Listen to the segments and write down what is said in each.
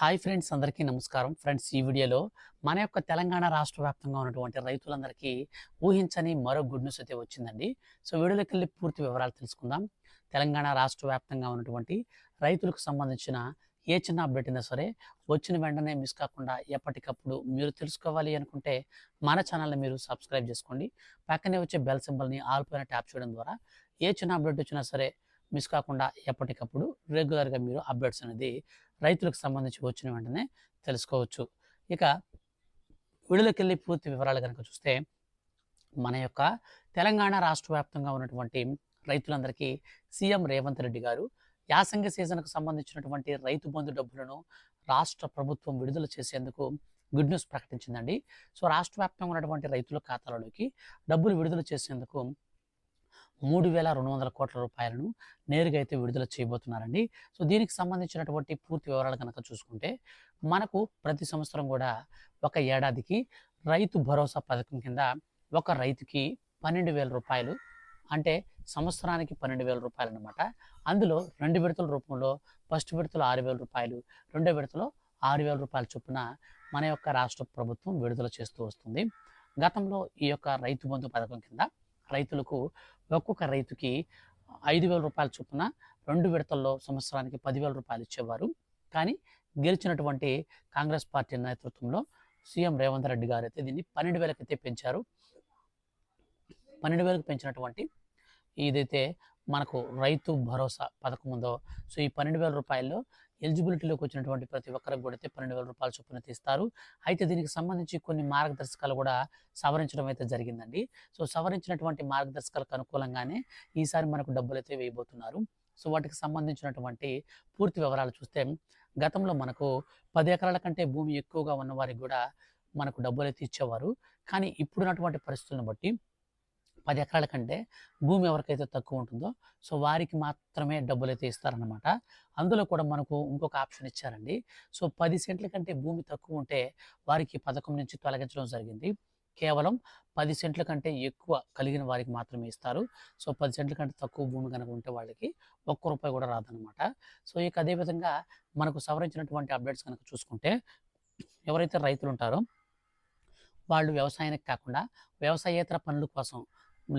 Hi friends అందరికీ నమస్కారం. Friends ఈ వీడియోలో మన యొక్క తెలంగాణ రాష్ట్ర వ్యాప్తంగా ఉన్నటువంటి రైతులందరికీ ఊహించని మరో గుడ్ న్యూస్ అయితే వచ్చిందండి. సో వీడియోలోకి వెళ్ళి పూర్తి వివరాలు తెలుసుకుందాం. తెలంగాణ రాష్ట్ర వ్యాప్తంగా ఉన్నటువంటి రైతులకు సంబంధించిన ఏ చిన్న అప్డేట్ అయినా సరే వచ్చిన వెంటనే మిస్ కాకుండా ఎప్పటికప్పుడు మీరు తెలుసుకోవాలి అనుకుంటే మన ఛానల్ని మీరు సబ్స్క్రైబ్ చేసుకోండి. పక్కనే వచ్చే బెల్ సింబల్ని ఆల్ పైన ట్యాప్ చేయడం ద్వారా ఏ చిన్న అప్డేట్ వచ్చినా సరే మిస్ కాకుండా ఎప్పటికప్పుడు రెగ్యులర్గా మీరు అప్డేట్స్ అనేది రైతులకు సంబంధించి వచ్చిన వెంటనే తెలుసుకోవచ్చు. ఇక వీడియోలోకి వెళ్ళి పూర్తి వివరాలు కనుక చూస్తే మన యొక్క తెలంగాణ రాష్ట్ర వ్యాప్తంగా ఉన్నటువంటి రైతులందరికీ సీఎం రేవంత్ రెడ్డి గారు యాసంగి సీజన్కు సంబంధించినటువంటి రైతు బంధు డబ్బులను రాష్ట్ర ప్రభుత్వం విడుదల చేసేందుకు గుడ్ న్యూస్ ప్రకటించిందండి. సో రాష్ట్ర వ్యాప్తంగా ఉన్నటువంటి రైతుల ఖాతాలలోకి డబ్బులు విడుదల చేసేందుకు మూడు వేల రెండు వందల కోట్ల రూపాయలను నేరుగా అయితే విడుదల చేయబోతున్నారండి. సో దీనికి సంబంధించినటువంటి పూర్తి వివరాలు కనుక చూసుకుంటే మనకు ప్రతి సంవత్సరం కూడా ఒక ఏడాదికి రైతు భరోసా పథకం కింద ఒక రైతుకి పన్నెండు వేల రూపాయలు అంటే సంవత్సరానికి పన్నెండు వేల రూపాయలు అనమాట అందులో రెండు విడతల రూపంలో ఫస్ట్ విడతలో ఆరు వేల రూపాయలు రెండో విడతలో ఆరు వేల రూపాయల చొప్పున మన యొక్క రాష్ట్ర ప్రభుత్వం విడుదల చేస్తూ వస్తుంది. గతంలో ఈ యొక్క రైతు బంధు పథకం కింద రైతులకు ఒక్కొక్క రైతుకి ఐదు వేల రూపాయల చొప్పున రెండు విడతల్లో సంవత్సరానికి పదివేల రూపాయలు ఇచ్చేవారు. కానీ గెలిచినటువంటి కాంగ్రెస్ పార్టీ నేతృత్వంలో సీఎం రేవంత్ రెడ్డి గారు అయితే దీన్ని పన్నెండు వేలకైతే పెంచారు. పన్నెండు వేలకు పెంచినటువంటి ఇదైతే మనకు రైతు భరోసా పథకం ఉందో సో ఈ పన్నెండు వేల రూపాయల్లో ఎలిజిబిలిటీలోకి వచ్చినటువంటి ప్రతి ఒక్కరికి కూడా అయితే పన్నెండు వేల రూపాయల చొప్పున తీస్తారు. అయితే దీనికి సంబంధించి కొన్ని మార్గదర్శకాలు కూడా సవరించడం అయితే జరిగిందండి. సో సవరించినటువంటి మార్గదర్శకాలకు అనుకూలంగానే ఈసారి మనకు డబ్బులు అయితే వేయబోతున్నారు. సో వాటికి సంబంధించినటువంటి పూర్తి వివరాలు చూస్తే గతంలో మనకు పది ఎకరాల కంటే భూమి ఎక్కువగా ఉన్నవారికి కూడా మనకు డబ్బులు అయితే ఇచ్చేవారు. కానీ ఇప్పుడున్నటువంటి పరిస్థితులను బట్టి పది ఎకరాల కంటే భూమి ఎవరికైతే తక్కువ ఉంటుందో సో వారికి మాత్రమే డబ్బులు అయితే ఇస్తారనమాట అందులో కూడా మనకు ఇంకొక ఆప్షన్ ఇచ్చారండి. సో పది సెంట్ల కంటే భూమి తక్కువ ఉంటే వారికి పథకం నుంచి తొలగించడం జరిగింది. కేవలం పది సెంట్ల కంటే ఎక్కువ కలిగిన వారికి మాత్రమే ఇస్తారు. సో పది సెంట్ల కంటే తక్కువ భూమి కనుక ఉంటే వాళ్ళకి ఒక్క రూపాయి కూడా రాదనమాట సో ఇక అదేవిధంగా మనకు సవరించినటువంటి అప్డేట్స్ కనుక చూసుకుంటే ఎవరైతే రైతులు ఉంటారో వాళ్ళు వ్యవసాయానికి కాకుండా వ్యవసాయేతర పనుల కోసం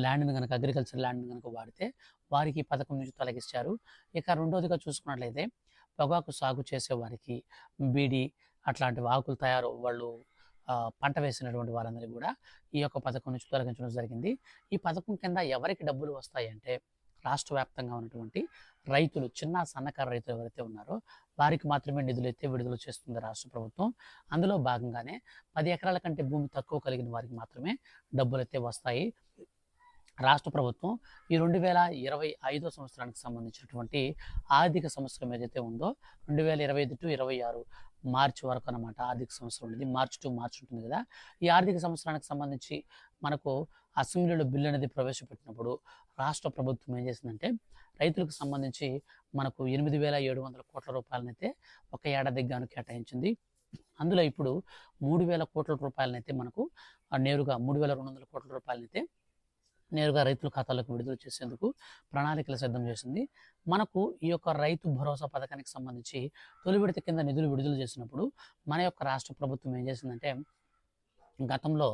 ల్యాండ్ని కనుక అగ్రికల్చర్ ల్యాండ్ని కనుక వాడితే వారికి ఈ పథకం నుంచి తొలగిస్తారు ఇక రెండోదిగా చూసుకున్నట్లయితే పొగాకు సాగు చేసే వారికి బీడి అట్లాంటి ఆకులు తయారు వాళ్ళు పంట వేసినటువంటి వారందరికీ కూడా ఈ యొక్క పథకం నుంచి తొలగించడం జరిగింది. ఈ పథకం కింద ఎవరికి డబ్బులు వస్తాయంటే రాష్ట్ర వ్యాప్తంగా ఉన్నటువంటి రైతులు చిన్న సన్నకారు రైతులు ఎవరైతే ఉన్నారో వారికి మాత్రమే నిధులు అయితే విడుదల చేస్తుంది రాష్ట్ర ప్రభుత్వం. అందులో భాగంగానే పది ఎకరాల కంటే భూమి తక్కువ కలిగిన వారికి మాత్రమే డబ్బులు అయితే వస్తాయి. రాష్ట్ర ప్రభుత్వం ఈ రెండు వేల ఇరవై ఐదో సంవత్సరానికి సంబంధించినటువంటి ఆర్థిక సంవత్సరం ఏదైతే ఉందో రెండు వేల ఇరవై ఐదు టు ఇరవై ఆరు మార్చి వరకు అనమాట ఆర్థిక సంవత్సరం ఉండేది. మార్చి టు మార్చి ఉంటుంది కదా. ఈ ఆర్థిక సంవత్సరానికి సంబంధించి మనకు అసెంబ్లీలో బిల్లు అనేది ప్రవేశపెట్టినప్పుడు రాష్ట్ర ప్రభుత్వం ఏం చేసిందంటే రైతులకు సంబంధించి మనకు ఎనిమిది వేల ఏడు వందల కోట్ల రూపాయలనైతే ఒక ఏడాదికి గాను కేటాయించింది. అందులో ఇప్పుడు మూడు వేల కోట్ల రూపాయలనైతే మనకు నేరుగా మూడు వేల రెండు వందల కోట్ల రూపాయలనైతే నేరుగా రైతుల ఖాతాలకు విడుదల చేసేందుకు ప్రణాళికలు సిద్ధం చేసింది. మనకు ఈ యొక్క రైతు భరోసా పథకానికి సంబంధించి తొలి విడత కింద నిధులు విడుదల చేసినప్పుడు మన యొక్క రాష్ట్ర ప్రభుత్వం ఏం చేసిందంటే గతంలో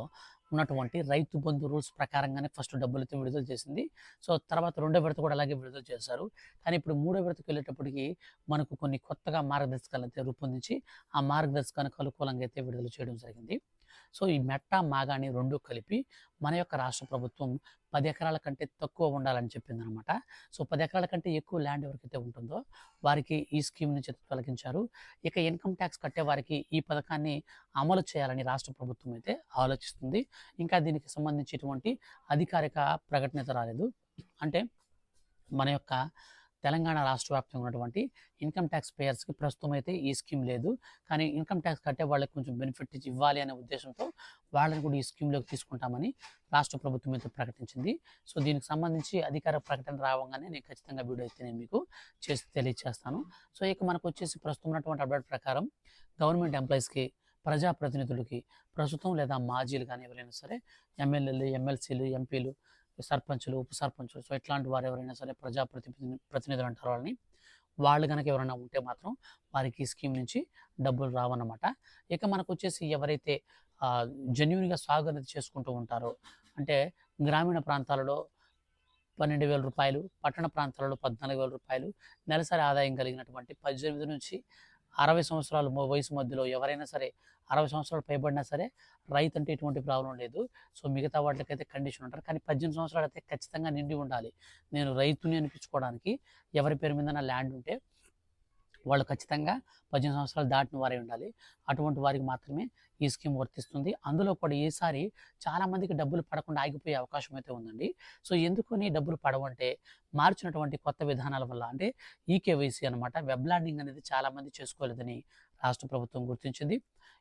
ఉన్నటువంటి రైతు బంధు రూల్స్ ప్రకారంగానే ఫస్ట్ డబ్బులు అయితే విడుదల చేసింది. సో తర్వాత రెండో విడత కూడా అలాగే విడుదల చేశారు. కానీ ఇప్పుడు మూడో విడతకు వెళ్ళేటప్పటికి మనకు కొన్ని కొత్తగా మార్గదర్శకాలు అయితే రూపొందించి ఆ మార్గదర్శకానికి అనుకూలంగా అయితే విడుదల చేయడం జరిగింది. సో ఈ మెట్ట మాగాణి రెండు కలిపి మన యొక్క రాష్ట్ర ప్రభుత్వం పది ఎకరాల కంటే తక్కువ ఉండాలని చెప్పింది అనమాట సో పది ఎకరాల కంటే ఎక్కువ ల్యాండ్ ఎవరికైతే ఉంటుందో వారికి ఈ స్కీమ్ నుంచి తొలగించారు. ఇక ఇన్కమ్ ట్యాక్స్ కట్టే వారికి ఈ పథకాన్ని అమలు చేయాలని రాష్ట్ర ప్రభుత్వం అయితే ఆలోచిస్తుంది. ఇంకా దీనికి సంబంధించినటువంటి అధికారిక ప్రకటన అయితే రాలేదు. అంటే మన యొక్క తెలంగాణ రాష్ట్ర వ్యాప్తంగా ఉన్నటువంటి ఇన్కమ్ ట్యాక్స్ పేయర్స్కి ప్రస్తుతం అయితే ఈ స్కీమ్ లేదు. కానీ ఇన్కమ్ ట్యాక్స్ కట్టే వాళ్ళకి కొంచెం బెనిఫిట్ ఇవ్వాలి అనే ఉద్దేశంతో వాళ్ళని కూడా ఈ స్కీమ్లోకి తీసుకుంటామని రాష్ట్ర ప్రభుత్వం అయితే ప్రకటించింది. సో దీనికి సంబంధించి అధికార ప్రకటన రావగానే నేను ఖచ్చితంగా వీడియో అయితే నేను మీకు చేసి తెలియజేస్తాను సో ఇక మనకు వచ్చేసి ప్రస్తుతం ఉన్నటువంటి అప్డేట్ ప్రకారం గవర్నమెంట్ ఎంప్లాయీస్కి ప్రజాప్రతినిధులకి ప్రస్తుతం లేదా మాజీలు కానీ ఎవరైనా సరే ఎమ్మెల్యేలు ఎమ్మెల్సీలు ఎంపీలు సర్పంచులు ఉప సర్పంచులు. సో ఇట్లాంటి వారు ఎవరైనా సరే ప్రజాప్రతినిధి ప్రతినిధులు అంటారు వాళ్ళని. వాళ్ళు కనుక ఎవరైనా ఉంటే మాత్రం వారికి ఈ స్కీమ్ నుంచి డబ్బులు రావన్నమాట. ఇక మనకు వచ్చేసి ఎవరైతే జెన్యున్గా సాగు అనేది చేసుకుంటూ ఉంటారో అంటే గ్రామీణ ప్రాంతాలలో పన్నెండు వేల రూపాయలు పట్టణ ప్రాంతాలలో పద్నాలుగు వేల రూపాయలు నెలసరి ఆదాయం కలిగినటువంటి పద్దెనిమిది నుంచి అరవై సంవత్సరాలు వయసు మధ్యలో ఎవరైనా సరే అరవై సంవత్సరాలు పైబడినా సరే రైతు అంటే ఎటువంటి ప్రాబ్లం లేదు. సో మిగతా వాటికైతే కండిషన్ ఉంటారు. కానీ పద్దెనిమిది సంవత్సరాలు అయితే ఖచ్చితంగా నిండి ఉండాలి. నేను రైతుని అనిపించుకోవడానికి ఎవరి పేరు మీద ల్యాండ్ ఉంటే వాళ్ళు ఖచ్చితంగా పద్దెనిమిది సంవత్సరాలు దాటిన వారే ఉండాలి. అటువంటి వారికి మాత్రమే ఈ స్కీమ్ వర్తిస్తుంది. అందులో కూడా ఈసారి చాలామందికి డబ్బులు పడకుండా ఆగిపోయే అవకాశం అయితే ఉందండి. సో ఎందుకని డబ్బులు పడవంటే మార్చినటువంటి కొత్త విధానాల వల్ల అంటే ఈకేవైసీ అనమాట వెబ్ ల్యాండింగ్ అనేది చాలామంది చేసుకోలేదని రాష్ట్ర ప్రభుత్వం గుర్తించింది.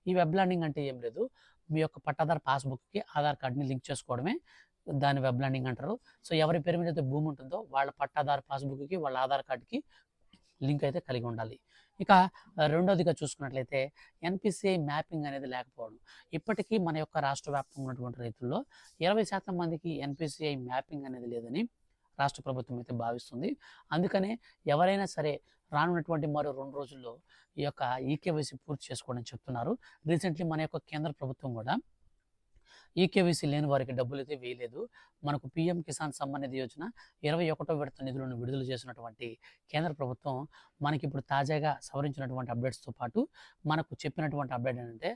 ఈ వెబ్ ల్యాండింగ్ అంటే ఏం లేదు. మీ యొక్క పట్టాదారు పాస్బుక్కి ఆధార్ కార్డ్ని లింక్ చేసుకోవడమే దాని వెబ్ ల్యాండింగ్ అంటారు. సో ఎవరి పేరు మీద అయితే భూమి ఉంటుందో వాళ్ళ పట్టాదారు పాస్బుక్కి వాళ్ళ ఆధార్ కార్డుకి లింక్ అయితే కలిగి ఉండాలి. ఇక రెండవదిగా రెండోదిగా చూసుకున్నట్లయితే ఎన్పిసిఐ మ్యాపింగ్ అనేది లేకపోవడం. ఇప్పటికీ మన యొక్క రాష్ట్ర వ్యాప్తంగా ఉన్నటువంటి రైతుల్లో ఇరవై శాతం మందికి ఎన్పిసిఐ మ్యాపింగ్ అనేది లేదని రాష్ట్ర ప్రభుత్వం అయితే భావిస్తుంది. అందుకనే ఎవరైనా సరే రానున్నటువంటి మరో రెండు రోజుల్లో ఈ యొక్క ఈకేవైసీ పూర్తి చేసుకోవడం చెప్తున్నారు. రీసెంట్లీ మన యొక్క కేంద్ర ప్రభుత్వం కూడా ఈకేవీసీ లేని వారికి డబ్బులు అయితే వేయలేదు. మనకు పీఎం కిసాన్ సమ్మాన్ నిధి యోజన ఇరవై ఒకటో విడత నిధులను విడుదల చేసినటువంటి కేంద్ర ప్రభుత్వం మనకి ఇప్పుడు తాజాగా సవరించినటువంటి అప్డేట్స్తో పాటు మనకు చెప్పినటువంటి అప్డేట్ ఏంటంటే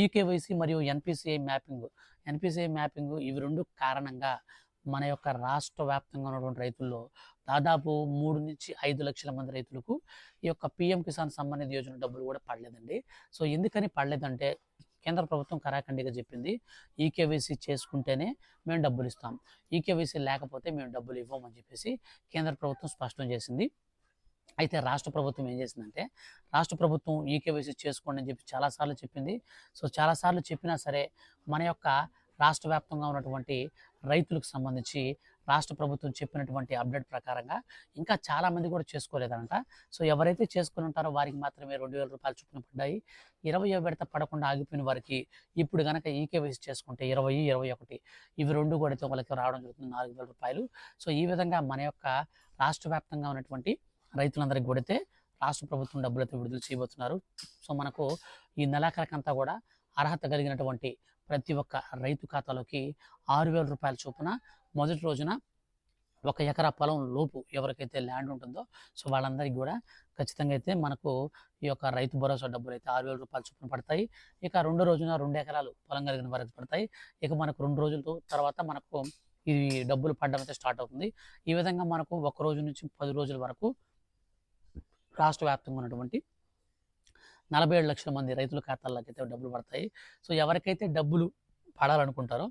ఈకేవైసీ మరియు ఎన్పిసిఐ మ్యాపింగ్ ఎన్పిసిఐ మ్యాపింగ్ ఇవి రెండు కారణంగా మన యొక్క రాష్ట్ర వ్యాప్తంగా ఉన్నటువంటి రైతుల్లో దాదాపు మూడు నుంచి ఐదు లక్షల మంది రైతులకు ఈ యొక్క పిఎం కిసాన్ సంబంధిత యోజన డబ్బులు కూడా పడలేదండి. సో ఎందుకని పడలేదంటే కేంద్ర ప్రభుత్వం కరాఖండిగా చెప్పింది ఈకేవైసీ చేసుకుంటేనే మేము డబ్బులు ఇస్తాం. ఈకేవైసీ లేకపోతే మేము డబ్బులు ఇవ్వమని చెప్పేసి కేంద్ర ప్రభుత్వం స్పష్టం చేసింది. అయితే రాష్ట్ర ప్రభుత్వం ఏం చేసిందంటే రాష్ట్ర ప్రభుత్వం ఈకేవైసీ చేసుకోండి అని చెప్పి చాలాసార్లు చెప్పింది. సో చాలాసార్లు చెప్పినా సరే మన యొక్క రాష్ట్ర వ్యాప్తంగా ఉన్నటువంటి రైతులకు సంబంధించి రాష్ట్ర ప్రభుత్వం చెప్పినటువంటి అప్డేట్ ప్రకారంగా ఇంకా చాలామంది కూడా చేసుకోలేదంట సో ఎవరైతే చేసుకుని ఉంటారో వారికి మాత్రమే రెండు వేల రూపాయలు చొప్పున పడ్డాయి. ఇరవై విడత పడకుండా ఆగిపోయిన వారికి ఇప్పుడు కనుక ఈకేవైసీ చేసుకుంటే ఇరవై ఇరవై ఒకటి ఇవి రెండు కూడా వాళ్ళకి రావడం జరుగుతుంది నాలుగు వేల రూపాయలు. సో ఈ విధంగా మన యొక్క రాష్ట్ర వ్యాప్తంగా ఉన్నటువంటి రైతులందరికీ కొడితే రాష్ట్ర ప్రభుత్వం డబ్బులతో విడుదల చేయబోతున్నారు. సో మనకు ఈ నెలాఖరికంతా కూడా అర్హత కలిగినటువంటి ప్రతి ఒక్క రైతు ఖాతాలోకి ఆరు వేల రూపాయల చొప్పున మొదటి రోజున ఒక ఎకరా పొలం లోపు ఎవరికైతే ల్యాండ్ ఉంటుందో సో వాళ్ళందరికీ కూడా ఖచ్చితంగా అయితే మనకు ఈ యొక్క రైతు భరోసా డబ్బులు అయితే ఆరు వేల రూపాయలు చొప్పున పడతాయి. ఇక రెండో రోజున రెండు ఎకరాలు పొలం కలిగిన వారికి పడతాయి. ఇక మనకు రెండు రోజుల తర్వాత మనకు ఈ డబ్బులు పడడం అయితే స్టార్ట్ అవుతుంది. ఈ విధంగా మనకు ఒక రోజు నుంచి పది రోజుల వరకు రాష్ట్ర వ్యాప్తంగా ఉన్నటువంటి నలభై ఏడు లక్షల మంది రైతుల ఖాతాల్లోకి అయితే డబ్బులు పడతాయి. సో ఎవరికైతే డబ్బులు పడాలనుకుంటారో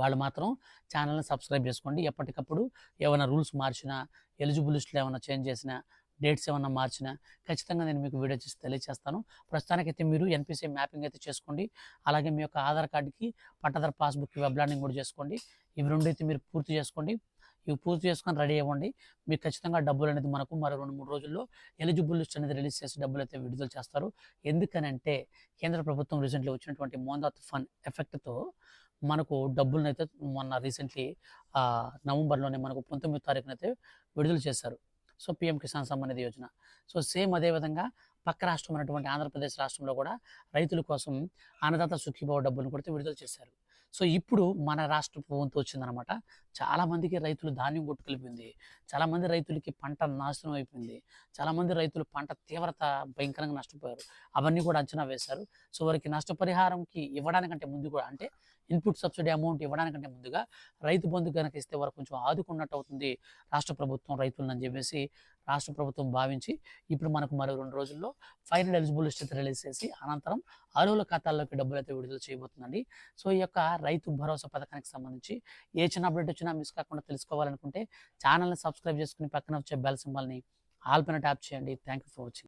వాళ్ళు మాత్రం ఛానల్ని సబ్స్క్రైబ్ చేసుకోండి. ఎప్పటికప్పుడు ఏమైనా రూల్స్ మార్చినా ఎలిజిబుల్ లిస్టులు ఏమైనా చేంజ్ చేసినా డేట్స్ ఏమైనా మార్చినా ఖచ్చితంగా నేను మీకు వీడియో చేసి తెలియజేస్తాను ప్రస్తుతానికైతే మీరు ఎన్పిసి మ్యాపింగ్ అయితే చేసుకోండి. అలాగే మీ యొక్క ఆధార్ కార్డుకి పట్టదారు పాస్బుక్ వెబ్ లాండింగ్ కూడా చేసుకోండి. ఇవి రెండు అయితే మీరు పూర్తి చేసుకోండి. ఇవి పూర్తి చేసుకొని రెడీ అవ్వండి. మీకు ఖచ్చితంగా డబ్బులు అనేది మనకు మరో రెండు మూడు రోజుల్లో ఎలిజిబుల్ లిస్ట్ అనేది రిలీజ్ చేసి డబ్బులు అయితే విడుదల చేస్తారు. ఎందుకనంటే కేంద్ర ప్రభుత్వం రీసెంట్లీ వచ్చినటువంటి మోందాత్ ఫండ్ ఎఫెక్ట్తో మనకు డబ్బులను అయితే మొన్న రీసెంట్లీ నవంబర్లోనే మనకు పంతొమ్మిది తారీఖున అయితే విడుదల చేశారు. So PM Kisan Samman Nidhi Yojana. So same అదేవిధంగా పక్క రాష్ట్రం అయినటువంటి ఆంధ్రప్రదేశ్ రాష్ట్రంలో కూడా రైతుల కోసం అన్నదాత సుఖీభావ డబ్బులను కూడా విడుదల చేశారు. సో ఇప్పుడు మన రాష్ట్ర ప్రభుత్వం వచ్చిందనమాట చాలామందికి రైతులు ధాన్యం కొట్టుకెళ్ళిపోయింది. చాలామంది రైతులకి పంట నాశనం అయిపోయింది. చాలామంది రైతులు పంట తీవ్రత భయంకరంగా నష్టపోయారు. అవన్నీ కూడా అంచనా వేశారు. సో వారికి నష్టపరిహారంకి ఇవ్వడానికంటే ముందు కూడా అంటే ఇన్పుట్ సబ్సిడీ అమౌంట్ ఇవ్వడానికంటే ముందుగా రైతు బంధు కనుక ఇస్తే వారు కొంచెం ఆదుకున్నట్టు అవుతుంది రాష్ట్ర ప్రభుత్వం రైతులను అని చెప్పేసి రాష్ట్ర ప్రభుత్వం భావించి ఇప్పుడు మనకు మరో రెండు రోజుల్లో ఫైనల్ ఎలిజిబుల్ లిస్ట్ రిలీజ్ చేసి అనంతరం అరువుల ఖాతాల్లోకి డబ్బులు అయితే విడుదల చేయబోతుందండి. సో ఈ యొక్క రైతు భరోసా పథకానికి సంబంధించి ఏ చిన్న అప్డేట్ వచ్చినా మిస్ కాకుండా తెలుసుకోవాలనుకుంటే ఛానల్ని సబ్స్క్రైబ్ చేసుకుని పక్కన వచ్చే బెల్ సింబల్ని ఆల్ పైన ట్యాప్ చేయండి. Thank you for watching.